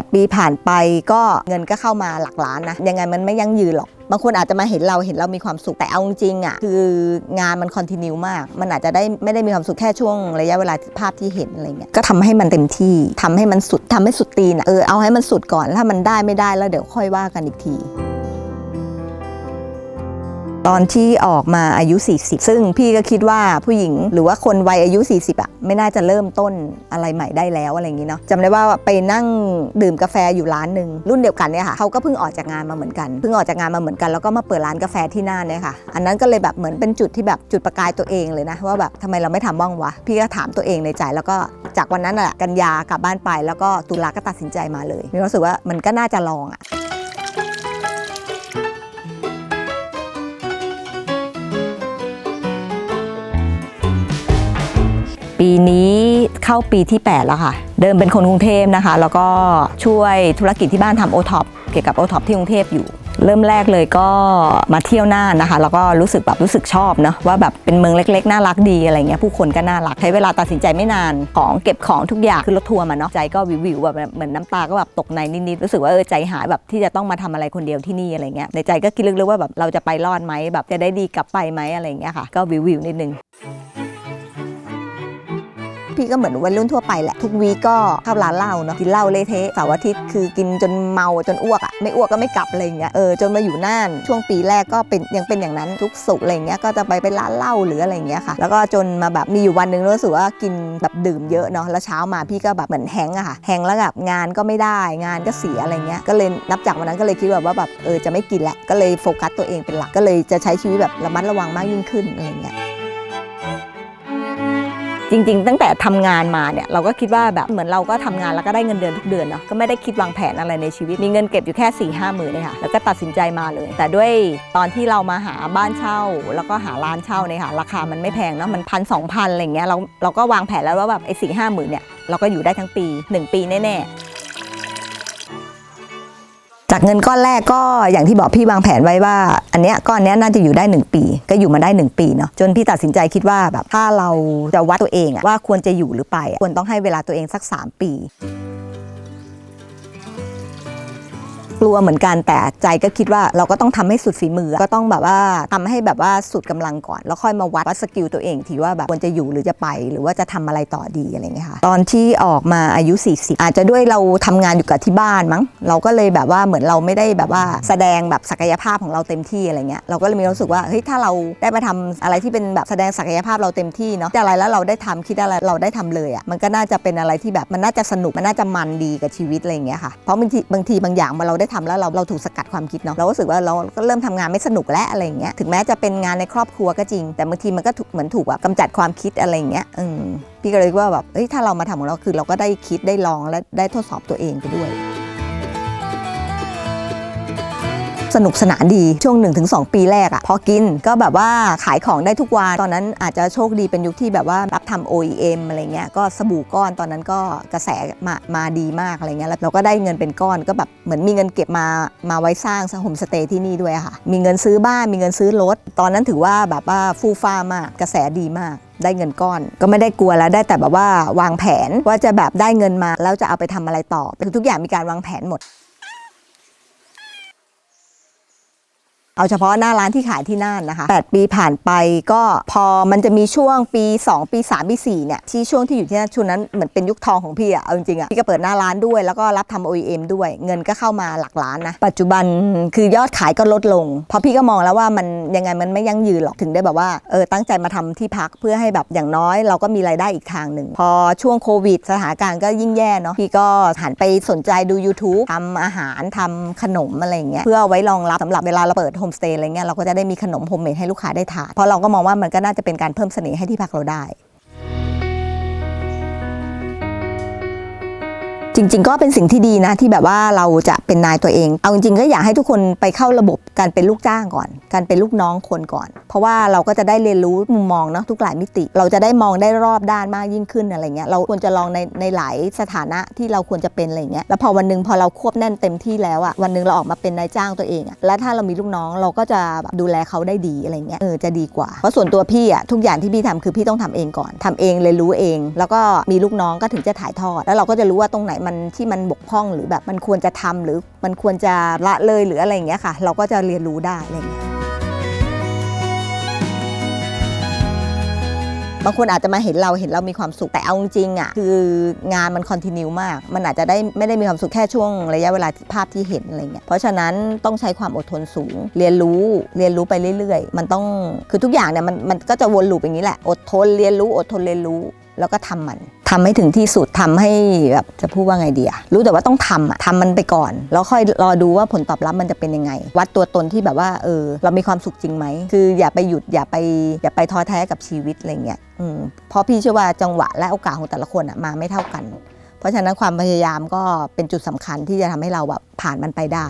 8 ปีผ่านไปก็เงินก็เข้ามาหลักล้านนะยังไงมันไม่ยั่งยืนหรอกบางคนอาจจะมาเห็นเราเห็นเรามีความสุขแต่เอาจริงๆอะคืองานมันคอนติเนียมาก มันอาจจะได้ไม่ได้มีความสุขแค่ช่วงระยะเวลาภาพที่เห็นอะไรเงี้ยก็ทำให้มันเต็มที่ทำให้มันสุดทำให้สุดตีนอะเออเอาให้มันสุดก่อนถ้ามันได้ไม่ได้แล้วเดี๋ยวค่อยว่ากันอีกที ตอนที่ออกมาอายุ 40 ซึ่งพี่ก็คิดว่าผู้หญิงหรือว่าคนวัยอายุ 40อะไม่น่าจะเริ่มต้นอะไรใหม่ได้แล้วอะไรอย่างนี้เนาะจำได้ว่าไปนั่งดื่มกาแฟอยู่ร้านหนึ่งรุ่นเดียวกันเนี่ยค่ะเขาก็เพิ่งออกจากงานมาเหมือนกันเพิ่งออกจากงานมาเหมือนกันแล้วก็มาเปิดร้านกาแฟที่น่านเนี่ยค่ะ อันนั้นก็เลยแบบเหมือนเป็นจุดที่แบบจุดประกายตัวเองเลยนะว่าแบบทำไมเราไม่ทำบ้างวะพี่ก็ถามตัวเองในใจ แล้วก็จากวันนั้นแหละกันยากลับบ้านไป แล้วก็ตุลาก็ตัดสินใจมาเลยมีความรู้สึกว่ามันก็น่าจะลองอะ ปีนี้เข้าปีที่ 8 แล้วค่ะ เดิมเป็นคนกรุงเทพนะคะ แล้วก็ช่วยธุรกิจที่บ้านทำโอท็อปเกี่ยวกับโอท็อปที่กรุงเทพอยู่ เริ่มแรกเลยก็มาเที่ยวน่านนะคะ แล้วก็รู้สึกแบบรู้สึกชอบเนาะว่าแบบเป็นเมืองเล็กๆ น่ารักดีอะไรเงี้ยผู้คนก็น่ารักใช้เวลาตัดสินใจไม่นานของเก็บของทุกอย่างคือรถทัวร์มาเนาะใจก็วิววิวแบบเหมือนน้ำตาก็แบบตกในนิดๆรู้สึกว่าเออใจหายแบบที่จะต้องมาทำอะไรคนเดียวที่นี่อะไรเงี้ยในใจก็คิดลึกๆว่าแบบเราจะไปรอดไหมแบบจะได้ดีกลับไปไหมอะไรเงี้ยค่ะ ก็วิววิวนิดนึง พี่ก็เหมือนวัยรุ่นทั่วไปแหละ ทุกวีคก็เข้าร้านเหล้าเนาะกินเหล้าเละเทะเสาร์อาทิตย์คือกินจนเมาจนอ้วกอะไม่อ้วกก็ไม่กลับอะไรอย่างเงี้ยเออจนมาอยู่น่านช่วงปีแรกก็เป็นยังเป็นอย่างนั้นทุกสุกร์อะไรอย่างเงี้ยก็จะไปเป็นร้านเหล้าหรืออะไรอย่างเงี้ยค่ะ แล้วก็จนมาแบบมีอยู่วันหนึ่งรู้สึกว่ากินแบบดื่มเยอะเนาะแล้วเช้ามาพี่ก็แบบเหมือนแฮงก์อะค่ะแฮงก์แล้วแบบงานก็ไม่ได้งานก็เสียอะไรเงี้ยก็เลยนับจากวันนั้นก็เลยคิดแบบว่าแบบเออจะไม่กินแหละก็เลยโฟกัสตัวเองเป็นหลักก็เลยจะใช้ชีวิตแบบระมัดระวังมากยิ่งขึ้นอะไรเงี้ย จริง ๆ ตั้งแต่ทำงานมาเนี่ยเราก็คิดว่าแบบเหมือนเราก็ทำงานแล้วก็ได้เงินเดือนทุกเดือนเนาะก็ไม่ได้คิดวางแผนอะไรในชีวิต มีเงินเก็บอยู่แค่4ี่ห้าหมื่นเนี่ยค่ะแล้วก็ตัดสินใจมาเลย แต่ด้วยตอนที่เรามาหาบ้านเช่า แล้วก็หาร้านเช่าเนี่ยค่ะราคามันไม่แพงเนาะมันพันสองพันอะไรเงี้ยเราเราก็วางแผนแล้วว่าแบบไอ้สี่ห้าหมื่นเนี่ยเราก็อยู่ได้ทั้งปี 1 ปีแน่ๆ จากเงินก้อนแรกก็อย่างที่บอกพี่วางแผนไว้ว่า อันเนี้ยก้อนเนี้ยน่าจะอยู่ได้ 1 ปี ก็อยู่มาได้ 1 ปีเนาะจนพี่ตัดสินใจคิดว่าแบบถ้าเราจะวัดตัวเองอะว่าควรจะอยู่หรือไปอะควรต้องให้เวลาตัวเองสัก 3 ปี กลัวเหมือนกันแต่ใจก็คิดว่าเราก็ต้องทำให้สุดฝีมือ ก็ต้องแบบว่าทำให้แบบว่าสุดกำลังก่อน แล้วค่อยมาวัดวัดสกิลตัวเองทีว่าแบบควรจะอยู่หรือจะไป หรือว่าจะทำอะไรต่อดีอะไรเงี้ยค่ะตอนที่ออกมาอายุ 40 อาจจะด้วยเราทำงานอยู่กับที่บ้านมั้ง เราก็เลยแบบว่าเหมือนเราไม่ได้แบบว่าแสดงแบบศักยภาพของเราเต็มที่อะไรเงี้ยเราก็เลยมีความรู้สึกว่าเฮ้ยถ้าเราได้มาทำอะไรที่เป็นแบบแสดงศักยภาพเราเต็มที่เนาะอะไรแล้วเราได้ทำคิดอะไรเราได้ทำเลยอะ่ะมันก็น่าจะเป็นอะไรที่แบบมันน่าจะสนุกมันน่าจะมันดีกับชีวิตอะไรเงี้ยค่ะเพราะบางทีบางทีบางอย่างมาเราได้ทำแล้วเราเราถูกสกัดความคิดเนาะเราก็รู้สึกว่าเราก็เริ่มทำงานไม่สนุกแล้วอะไรอย่างเงี้ยถึงแม้จะเป็นงานในครอบครัวก็จริง แต่บางทีมันก็ถูกเหมือนถูกแบบกำจัดความคิดอะไรอย่างเงี้ยอืมพี่ก็เลยว่าแบบเอ้ยถ้าเรามาทำของเราคือเราก็ได้คิดได้ลองและได้ทดสอบตัวเองไปด้วย สนุกสนานดีช่วง 1-2 ปีแรกอะพอกินก็แบบว่าขายของได้ทุกวันตอนนั้นอาจจะโชคดีเป็นยุคที่แบบว่ารับทำ OEM อะไรเงี้ยก็สบู่ก้อนตอนนั้นก็กระแสมามาดีมากอะไรเงี้ยแล้วเราก็ได้เงินเป็นก้อนก็แบบเหมือนมีเงินเก็บมามาไว้สร้างโฮมสเตย์ที่นี่ด้วยค่ะ มีเงินซื้อบ้านมีเงินซื้อรถ ตอนนั้นถือว่าแบบว่าฟูฟ้ามากกระแสดีมากได้เงินก้อนก็ไม่ได้กลัวแล้วได้แต่แบบว่าวางแผนว่าจะแบบได้เงินมาแล้วจะเอาไปทำอะไรต่อทุกอย่างมีการวางแผนหมด เอาเฉพาะหน้าร้านที่ขายที่น่านนะคะ 8 ปีผ่านไปก็พอมันจะมีช่วงปี 2 ปี 3 ปี 4 เนี่ยที่ช่วงที่อยู่ที่นั่นช่วงนั้นเหมือนเป็นยุคทองของพี่อะเอาจริงอะพี่ก็เปิดหน้าร้านด้วย แล้วก็รับทำ OEM ด้วย เงินก็เข้ามาหลักล้านนะ ปัจจุบันคือยอดขายก็ลดลง เพราะพี่ก็มองแล้วว่ามันยังไงมันไม่ยั่งยืนหรอกถึงได้แบบว่าเออตั้งใจมาทำที่พักเพื่อให้แบบอย่างน้อย เราก็มีรายได้อีกทางหนึ่งพอช่วงโควิด สถานการณ์ก็ยิ่งแย่เนาะพี่ก็หันไปสนใจดู YouTube ทำอาหารทำขนมอะไรเงี้ยเพื่อไว้รองรับสำหรับเวลาเราเปิดโฮมสเตย์อะไรเงี้ยเราก็จะได้มีขนมโฮมเมดให้ลูกค้าได้ทานเพราะเราก็มองว่ามันก็น่าจะเป็นการเพิ่มเสน่ห์ให้ที่พักเราได้ จริง ๆ ก็เป็นสิ่งที่ดีนะที่แบบว่าเราจะเป็นนายตัวเอง เอาจริงๆก็อยากให้ทุกคนไปเข้าระบบการเป็นลูกจ้างก่อน การเป็นลูกน้องคนก่อน เพราะว่าเราก็จะได้เรียนรู้มุมมองเนาะทุกหลายมิติ เราจะได้มองได้รอบด้านมากยิ่งขึ้นอะไรเงี้ยเราควรจะลองในในหลายสถานะที่เราควรจะเป็นอะไรเงี้ยแล้วพอวันหนึงพอเราควบแน่นเต็มที่แล้วอะวันหนึงเราออกมาเป็นนายจ้างตัวเองอะแล้วถ้าเรามีลูกน้องเราก็จะแบบดูแลเขาได้ดีอะไรเงี้ยเออจะดีกว่าเพราะส่วนตัวพี่อะทุกอย่างที่พี่ทำคือพี่ต้องทำเองก่อนทำเองเรียนรู้เอง แล้วก็มีลูกน้องก็ถึงจะถ่ายทอด แล้วเราก็จะรู้ว่าตรงไหนมันที่มันบกพร่องหรือแบบมันควรจะทำหรือมันควรจะละเลยหรืออะไรอย่างเงี้ยค่ะ เราก็จะเรียนรู้ได้อะไรอย่างเงี้ยบางคนอาจจะมาเห็นเราเห็นเรามีความสุขแต่เอาจริงๆอะคืองานมันคอนติเนียมาก มันอาจจะได้ไม่ได้มีความสุขแค่ช่วงระยะเวลาภาพที่เห็นอะไรเงี้ยเพราะฉะนั้นต้องใช้ความอดทนสูง เรียนรู้เรียนรู้ไปเรื่อยๆ มันต้องคือทุกอย่างเนี่ยมันมันก็จะวนลูปอย่างนี้แหละ อดทนเรียนรู้อดทนเรียนรู้ แล้วก็ทำมันทำให้ถึงที่สุดทำให้แบบจะพูดว่าไงดีอะรู้แต่ว่าต้องทำอะทำมันไปก่อน แล้วค่อยรอดูว่าผลตอบรับมันจะเป็นยังไง วัดตัวตนที่แบบว่าเออเรามีความสุขจริงไหมคืออย่าไปหยุดอย่าไปอย่าไปท้อแท้กับชีวิตอะไรเงี้ยอืมเพราะพี่เชื่อว่าจังหวะและโอกาสของแต่ละคนอะมาไม่เท่ากัน เพราะฉะนั้นความพยายามก็เป็นจุดสำคัญที่จะทำให้เราแบบผ่านมันไปได้